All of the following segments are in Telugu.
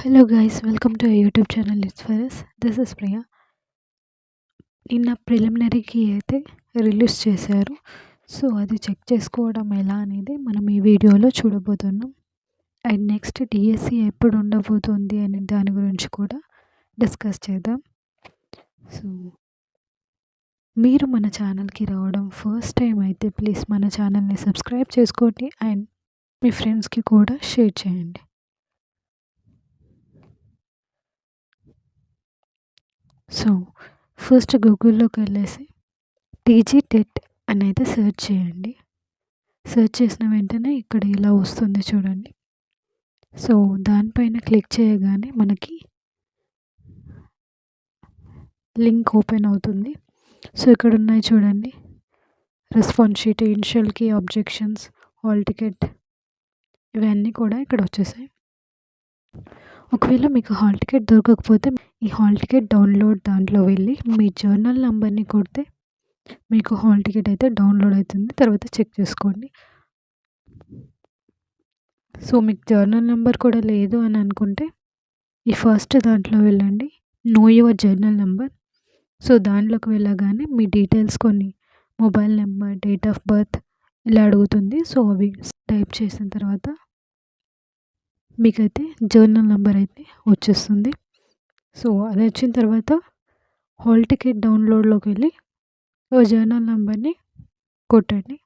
Hello guys welcome to YouTube channel it's ఫరస్ this is Priya నిన్న ప్రిలిమినరీకి అయితే రిలీజ్ చేశారు. సో అది చెక్ చేసుకోవడం ఎలా అనేది మనం ఈ వీడియోలో చూడబోతున్నాం. అండ్ నెక్స్ట్ డిఎస్సి ఎప్పుడు ఉండబోతుంది అనే దాని గురించి కూడా డిస్కస్ చేద్దాం. సో మీరు మన ఛానల్కి రావడం ఫస్ట్ టైం అయితే ప్లీజ్ మన ఛానల్ని సబ్స్క్రైబ్ చేసుకోండి. అండ్ మీ ఫ్రెండ్స్కి కూడా షేర్ చేయండి. సో ఫస్ట్ గూగుల్లోకి వెళ్ళేసి టీజీ టెట్ అనేది సెర్చ్ చేయండి. సెర్చ్ చేసిన వెంటనే ఇక్కడ ఇలా వస్తుంది చూడండి. సో దానిపైన క్లిక్ చేయగానే మనకి లింక్ ఓపెన్ అవుతుంది. సో ఇక్కడ ఉన్నాయి చూడండి. రెస్పాన్స్ షీట్ ఇనిషియల్కి ఆబ్జెక్షన్స్ హాల్ టికెట్ ఇవన్నీ కూడా ఇక్కడ వచ్చేసాయి. ఒకవేళ మీకు హాల్ టికెట్ దొరకకపోతే ఈ హాల్ టికెట్ డౌన్లోడ్ దాంట్లో వెళ్ళి మీ జర్నల్ నెంబర్ని కొడితే మీకు హాల్ టికెట్ అయితే డౌన్లోడ్ అవుతుంది. తర్వాత చెక్ చేసుకోండి. సో మీకు జర్నల్ నెంబర్ కూడా లేదు అని అనుకుంటే ఈ ఫస్ట్ దాంట్లో వెళ్ళండి. Know your journal number. So దాంట్లోకి వెళ్ళగానే మీ డీటెయిల్స్ కొన్ని mobile number date of birth ఇలా అడుగుతుంది. సో అవి టైప్ చేసిన తర్వాత మీకైతే జర్నల్ నెంబర్ అయితే వచ్చేస్తుంది. సో అది వచ్చిన తర్వాత హాల్ టికెట్ డౌన్లోడ్లోకి వెళ్ళి ఓ జర్నల్ నెంబర్ని కొట్టండి.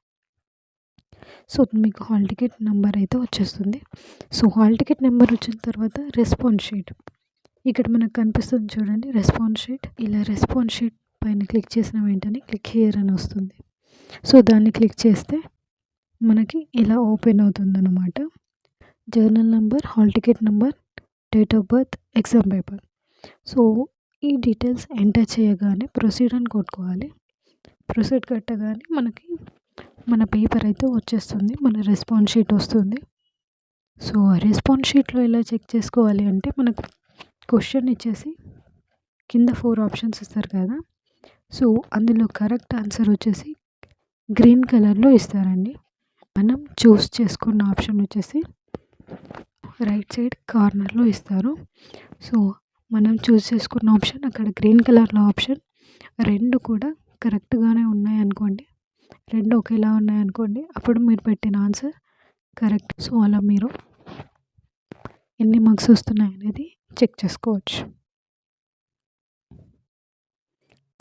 సో మీకు హాల్ టికెట్ నెంబర్ అయితే వచ్చేస్తుంది. సో హాల్ టికెట్ నెంబర్ వచ్చిన తర్వాత రెస్పాన్స్ షీట్. ఇక్కడ మనకు కనిపిస్తుంది చూడండి రెస్పాన్స్ షీట్. ఇలా రెస్పాన్స్ షీట్ పైన క్లిక్ చేసిన వెంటనే క్లిక్ హియర్ అని వస్తుంది. సో దాన్ని క్లిక్ చేస్తే మనకి ఇలా ఓపెన్ అవుతుంది అన్నమాట journal number hall ticket number date of birth exam paper so ఈ డీటెయిల్స్ ఎంటర్ చేయగానే ప్రొసీడ్ అని కొట్టుకోవాలి. ప్రొసీడ్ కట్టగానే మనకి మన పేపర్ అయితే వచ్చేస్తుంది మన రెస్పాన్స్ షీట్ వస్తుంది. సో ఆ రెస్పాన్స్ షీట్లో ఎలా చెక్ చేసుకోవాలి అంటే మనకు క్వశ్చన్ ఇచ్చేసి కింద ఫోర్ ఆప్షన్స్ ఇస్తారు కదా. సో అందులో కరెక్ట్ ఆన్సర్ వచ్చేసి గ్రీన్ కలర్లో ఇస్తారండి. మనం చూస్ చేసుకున్న ఆప్షన్ వచ్చేసి రైట్ సైడ్ కార్నర్లో ఇస్తారు సో మనం చూస్ చేసుకున్న ఆప్షన్ అక్కడ గ్రీన్ కలర్లో ఆప్షన్. రెండు కూడా కరెక్ట్గానే ఉన్నాయనుకోండి రెండు ఒకేలా ఉన్నాయి అనుకోండి. అప్పుడు మీరు పెట్టిన ఆన్సర్ కరెక్ట్. సో అలా మీరు ఎన్ని మార్క్స్ వస్తున్నాయి అనేది చెక్ చేసుకోవచ్చు.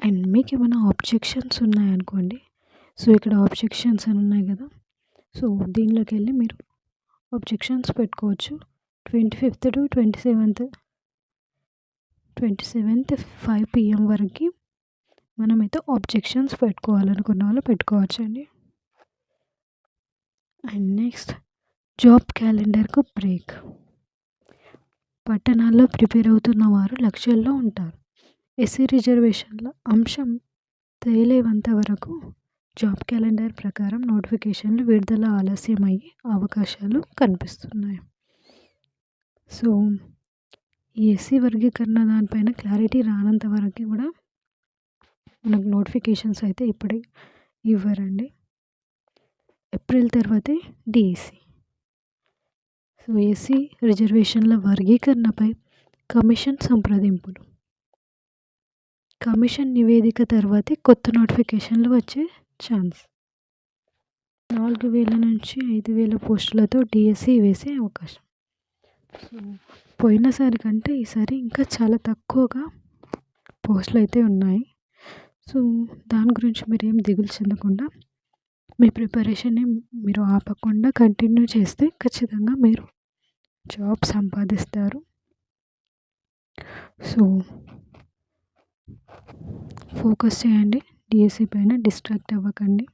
అండ్ మీకు ఏమైనా ఆబ్జెక్షన్స్ ఉన్నాయనుకోండి సో ఇక్కడ ఆబ్జెక్షన్స్ అని ఉన్నాయి కదా. సో దీనిలోకి వెళ్ళి మీరు ఒబ్జెక్షన్స్ పెట్టుకోవచ్చు. Twenty fifth to twenty seventh twenty seventh five PM వరకు మనమైతే ఆబ్జెక్షన్స్ పెట్టుకోవాలనుకున్న వాళ్ళు పెట్టుకోవచ్చు అండి అండ్ నెక్స్ట్ జాబ్ క్యాలెండర్కు బ్రేక్ పట్టణాల్లో ప్రిపేర్ అవుతున్న వారు లక్షల్లో ఉంటారు. ఎస్సీ రిజర్వేషన్ల అంశం తేలేవంత వరకు జాబ్ క్యాలెండర్ ప్రకారం నోటిఫికేషన్లు విడుదల ఆలస్యమయ్యే అవకాశాలు కనిపిస్తున్నాయి. సో ఈ ఎస్సీ వర్గీకరణ దానిపైన క్లారిటీ రానంత వరకు కూడా మనకు నోటిఫికేషన్స్ అయితే ఇప్పుడే ఇవ్వరండి. ఏప్రిల్ తర్వాతే డిఎస్సి సో ఎస్సీ రిజర్వేషన్ల వర్గీకరణపై కమిషన్ సంప్రదింపులు. కమిషన్ నివేదిక తర్వాతే కొత్త నోటిఫికేషన్లు వచ్చే ఛాన్స్ నాలుగు వేల నుంచి ఐదు వేల పోస్టులతో డిఎస్సి వేసే అవకాశం. సో పోయినసారి కంటే ఈసారి ఇంకా చాలా తక్కువగా పోస్టులు అయితే ఉన్నాయి. సో దాని గురించి మీరు ఏం దిగులు చెందకుండా మీ ప్రిపరేషన్ని మీరు ఆపకుండా కంటిన్యూ చేస్తే ఖచ్చితంగా మీరు జాబ్ సంపాదిస్తారు. సో ఫోకస్ చేయండి. డిఎస్సి పైన డిస్ట్రాక్ట్ అవ్వకండి.